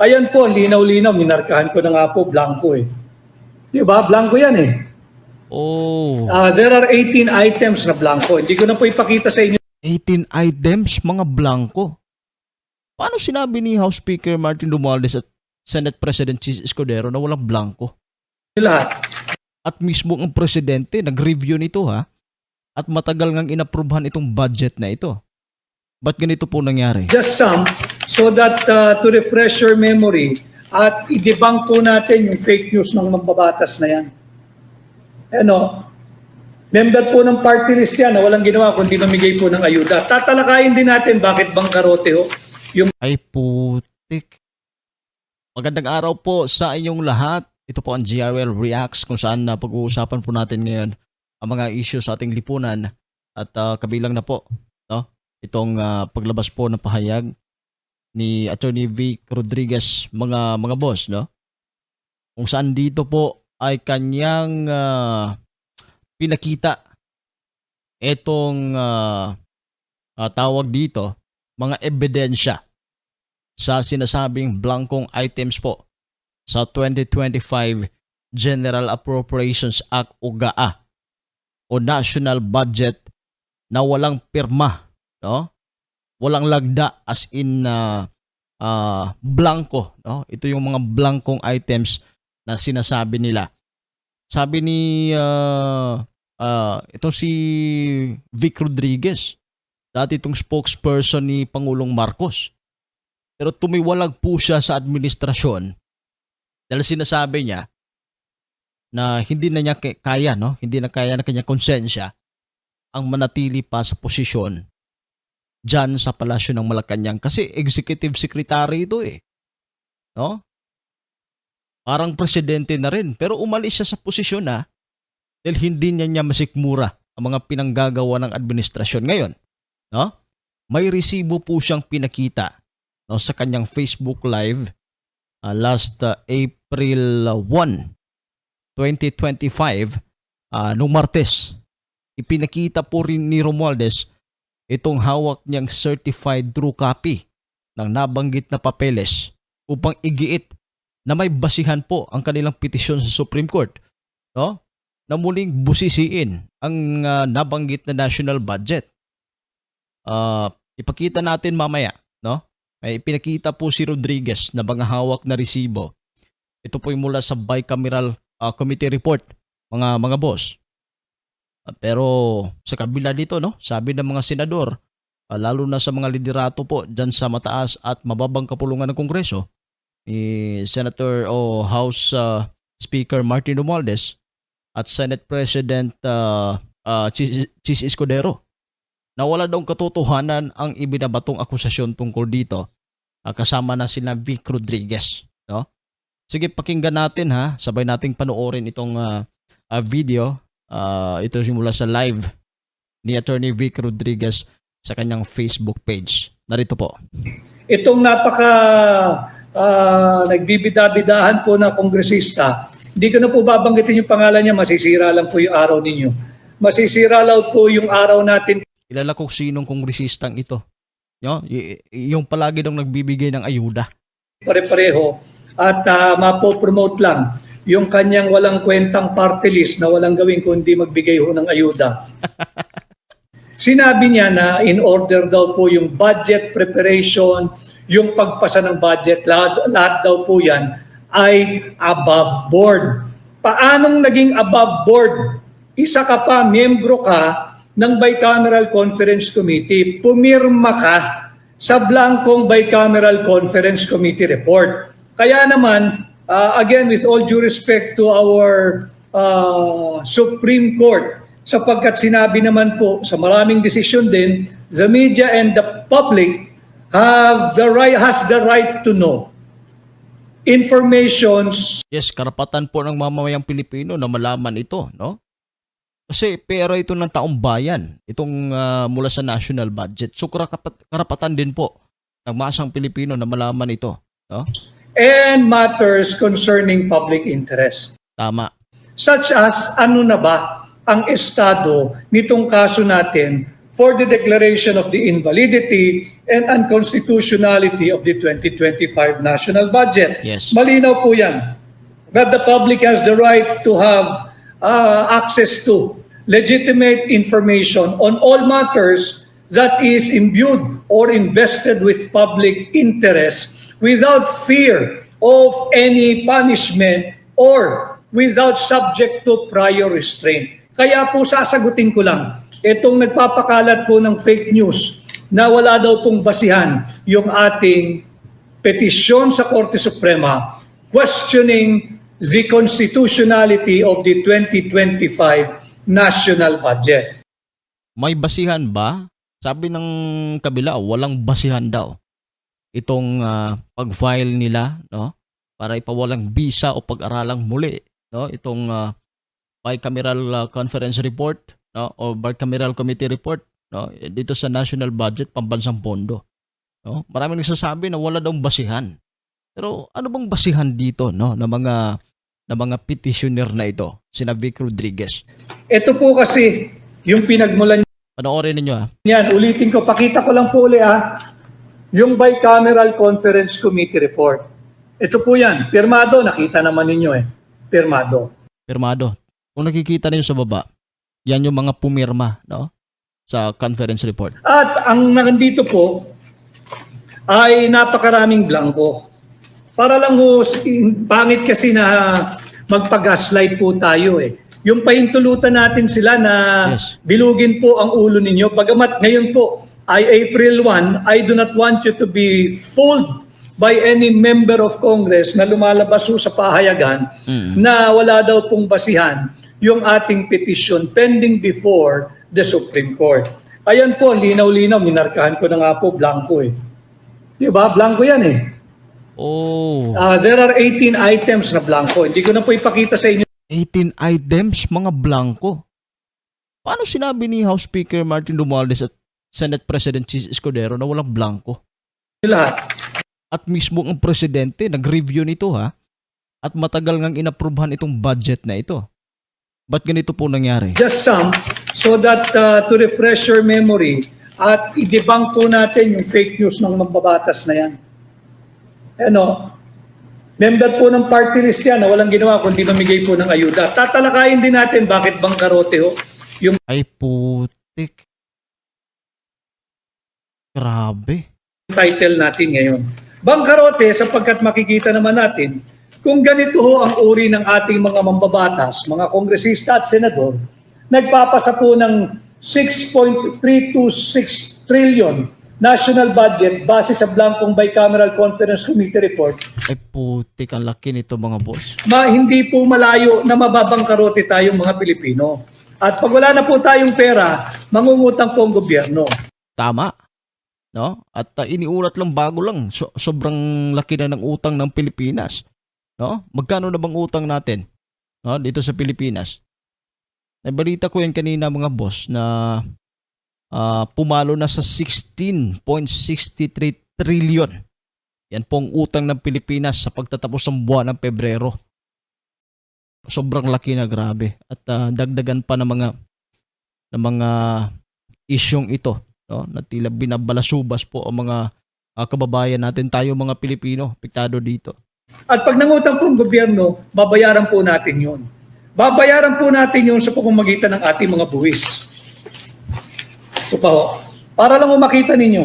Ayan po, linaw-linaw, minarkahan ko na nga po, blanco eh. Di ba? Blanco yan eh. Oh, Ah, there are 18 items na blanco. Hindi ko na po ipakita sa inyo 18 items, mga blanco. Paano sinabi ni House Speaker Martin Romualdez at Senate President Chis Escudero na walang blanco? lahat. At mismo ang presidente nag-review nito ha? At matagal ngang inaprubahan itong budget na ito. Ba't ganito po nangyari? Just some, so that uh, to refresh your memory at i-debunk po natin yung fake news ng mambabatas na yan. Ano, member po ng party list yan na walang ginawa kundi mamigay po ng ayuda. Tatalakayin din natin bakit bangkarote ho. Yung Ay putik. Magandang araw po sa inyong lahat. Ito po ang GRL Reacts kung saan na pag-uusapan po natin ngayon ang mga issues sa ating lipunan at ah, kabilang na po? Itong ah, paglabas po ng pahayag ni Attorney Vic Rodriguez mga mga boss no? Kung saan dito po ay kanyang ah, pinakita itong ah, ah, tawag dito mga ebidensya sa sinasabing blankong items po sa 2025 General Appropriations Act o GAA o National Budget na walang pirma, no? Walang lagda as in uh, uh, blanco, no? Ito yung mga blankong items na sinasabi nila. Sabi ni uh, uh, ito si Vic Rodriguez, dati itong spokesperson ni Pangulong Marcos. Pero tumiwalag po siya sa administrasyon dahil sinasabi niya na hindi na niya kaya, no? Hindi na kaya ng kanyang konsensya ang manatili pa sa posisyon dyan sa palasyo ng Malacanang kasi executive secretary ito eh. No? Parang presidente na rin pero umalis siya sa posisyon na dahil hindi niya niya masikmura ang mga pinanggagawa ng administrasyon ngayon. No? May resibo po siyang pinakita no, sa kanyang Facebook Live uh, last uh, April uh, 1, 2025, uh, nung Martes. Ipinakita po rin ni Romualdez itong hawak niyang certified true copy ng nabanggit na papeles upang igiit na may basihan po ang kanilang petisyon sa Supreme Court no? na muling busisiin ang uh, nabanggit na national budget. Uh, ipakita natin mamaya, no? May pinakita po si Rodriguez na mga hawak na resibo. Ito po yung mula sa bicameral uh, committee report, mga mga boss. Uh, pero sa kabila dito, no, sabi ng mga senador, uh, lalo na sa mga liderato po dyan sa mataas at mababang kapulungan ng Kongreso, ni Senator o House uh, Speaker Martin Romualdez at Senate President uh, uh, Chis, Chis Escudero na wala daw katotohanan ang ibinabatong akusasyon tungkol dito ah, kasama na sina Vic Rodriguez. No? Sige, pakinggan natin ha. Sabay nating panoorin itong ah, ah, video. Ah, ito simula sa live ni Attorney Vic Rodriguez sa kanyang Facebook page. Narito po. itong napaka ah, nagbibida-bidahan po na kongresista, hindi ko na po babanggitin yung pangalan niya, masisira lang po yung araw ninyo. Masisira lang po yung araw natin Kilala ko sinong kongresistang ito. Yo, y- y- yung palagi daw nagbibigay ng ayuda. pare-pareho at uh, mapopromote lang yung kanyang walang kwentang party list na walang gawin kundi magbigay ho ng ayuda. Sinabi niya na in order daw po yung budget preparation, yung pagpasa ng budget, lahat, lahat daw po yan ay above board. Paanong naging above board? Isa ka pa, miyembro ka ng Bicameral Conference Committee, pumirma ka sa blankong Bicameral Conference Committee report. Kaya naman, uh, again, with all due respect to our uh, Supreme Court, sapagkat sinabi naman po sa maraming desisyon din, the media and the public have the right, has the right to know informations Yes, karapatan po ng mamamayang Pilipino na malaman ito, no? Kasi pera ito ng taong bayan, itong ah, mula sa national budget. So karapat- karapatan din po ng masang Pilipino na malaman ito, no? And matters concerning public interest. Tama. Such as ano na ba ang estado nitong kaso natin for the declaration of the invalidity and unconstitutionality of the 2025 national budget. Yes. Malinaw po yan. That the public has the right to have uh, access to legitimate information on all matters that is imbued or invested with public interest without fear of any punishment or without subject to prior restraint. Kaya po sasagutin ko lang, itong nagpapakalat po ng fake news na wala daw pong basihan yung ating petisyon sa Korte Suprema questioning the constitutionality of the 2025 national budget. May basihan ba? Sabi ng kabila, walang basihan daw. Itong ah, pag-file nila, no? Para ipawalang bisa o pag-aralang muli, no? Itong ah, bicameral ah, conference report, no? O bicameral committee report, no? Eh, Dito sa national budget pambansang pondo. No? Maraming nagsasabi na wala daw basihan. Pero ano bang basihan dito, no? Na mga na mga petitioner na ito, sina Vic Rodriguez. Ito po kasi yung pinagmulan Panoorin ninyo ah. niyan. Ulitin ko, pakita ko lang po uli ah. Yung bicameral conference committee report. Ito po yan. Pirmado, nakita naman ninyo eh. Pirmado. Pirmado. Kung nakikita niyo sa baba, yan yung mga pumirma, no? Sa conference report. At ang nandito po ay napakaraming blanco. Para lang ho, pangit kasi na magpag-gaslight po tayo eh. Yung pahintulutan natin sila na Yes. bilugin po ang ulo ninyo. Bagamat ngayon po ay April 1, I do not want you to be fooled by any member of Congress na lumalabas sa pahayagan Mm. na wala daw pong basihan yung ating petition pending before the Supreme Court. Ayan po, linaw-linaw, minarkahan ko na nga po, blanco eh. Di ba? Blanco yan eh. Oh, Ah, there are 18 items na blanco. Hindi ko na po ipakita sa inyo 18 items, mga blanco. Paano sinabi ni House Speaker Martin Romualdez at Senate President Chis Escudero na walang blanco? lahat. At mismo ang presidente nag-review nito ha? At matagal ngang inaprubahan itong budget na ito. Ba't ganito po nangyari? Just some so that uh, to refresh your memory at i-debunk po natin yung fake news ng mambabatas na yan. Ano, member po ng party list yan na walang ginawa kundi mamigay po ng ayuda. Tatalakayin din natin bakit bangkarote ho yung Ay putik. Grabe. title natin ngayon. Bangkarote sapagkat makikita naman natin kung ganito ho ang uri ng ating mga mambabatas, mga kongresista at senador, nagpapasa po ng 6.326 trillion national budget base sa blankong bicameral conference committee report, Ay putik ang laki nito mga boss. ma hindi po malayo na mababangkarote tayong mga Pilipino. At pag wala na po tayong pera, mangungutang po ang gobyerno. Tama. No? At uh, iniulat lang bago lang. So, sobrang laki na ng utang ng Pilipinas. No? Magkano na bang utang natin? No? Dito sa Pilipinas. Nabalita ko yan kanina mga boss na ah, pumalo na sa 16.63 trillion. Yan pong utang ng Pilipinas sa pagtatapos ng buwan ng Pebrero. Sobrang laki na grabe. At ah, dagdagan pa ng mga ng mga isyong ito no na tila binabalasubas po ang mga ah, kababayan natin tayo mga Pilipino apektado dito. At pag nangutang po ang gobyerno, babayaran po natin yun. Babayaran po natin yun sa pamamagitan ng ating mga buwis. Ito pa ho. Para lang makita ninyo.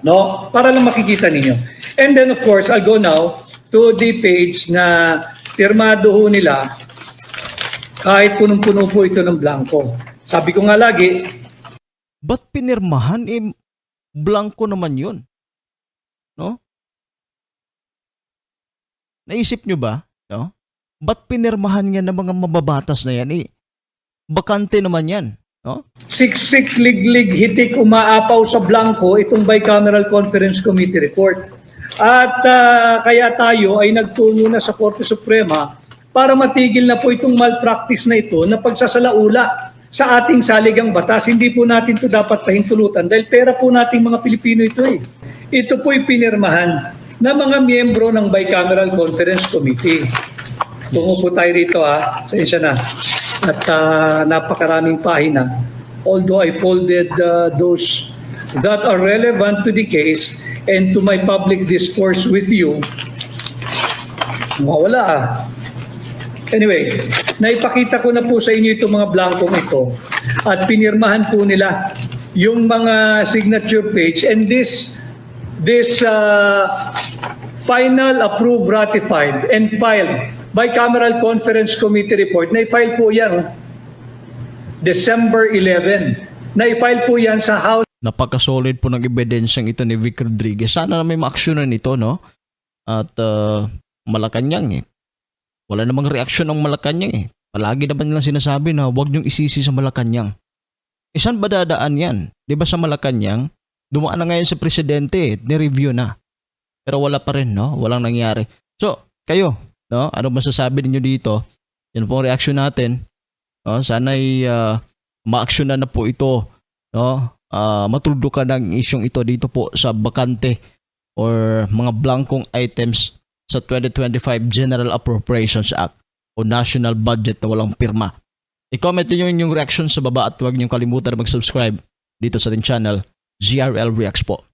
No? Para lang makikita ninyo. And then of course, I'll go now to the page na pirmado ho nila kahit punong-puno po ito ng blanco. Sabi ko nga lagi, Ba't pinirmahan eh blanco naman 'yun? No? Naisip nyo ba, no? Ba't pinirmahan nga ng mga mababatas na yan eh? Bakante naman yan, no? siksik, liglig, hitik, umaapaw sa blanco itong bicameral conference committee report. At ah, kaya tayo ay nagtungo na sa Korte Suprema para matigil na po itong malpractice na ito na pagsasalaula sa ating saligang batas. Hindi po natin ito dapat pahintulutan dahil pera po nating mga Pilipino ito eh. Ito po'y pinirmahan ng mga miyembro ng Bicameral Conference Committee. Tungo po tayo rito ha. Sensya na. at ah, napakaraming pahina. Although I folded ah, those that are relevant to the case and to my public discourse with you, mawala ah. Anyway, naipakita ko na po sa inyo itong mga blankong ito at pinirmahan po nila yung mga signature page and this this uh, final approved ratified and filed bicameral conference committee report na-file po yan oh. December 11 na-file po yan sa House Napaka-solid po ng ebidensyang ito ni Vic Rodriguez. Sana na may maaksyonan ito, no? At uh, Malacanang eh. Wala namang reaksyon ng Malacanang eh. Palagi naman nilang sinasabi na huwag niyong isisi sa Malacanang. Saan ba dadaan yan? Di ba sa Malacanang? Dumaan na ngayon sa presidente, eh. ni-review na. Pero wala pa rin, no? Walang nangyari. So, kayo, no? Ano masasabi ninyo dito? Yan po ang reaksyon natin. No? Sana'y uh, maaksyonan na po ito, no? Ah, matuldo ka ng isyong ito dito po sa bakante or mga blankong items sa 2025 General Appropriations Act o National Budget na walang pirma. I-comment nyo yung reaction sa baba at huwag nyo kalimutan mag-subscribe dito sa ating channel, GRL Reacts po.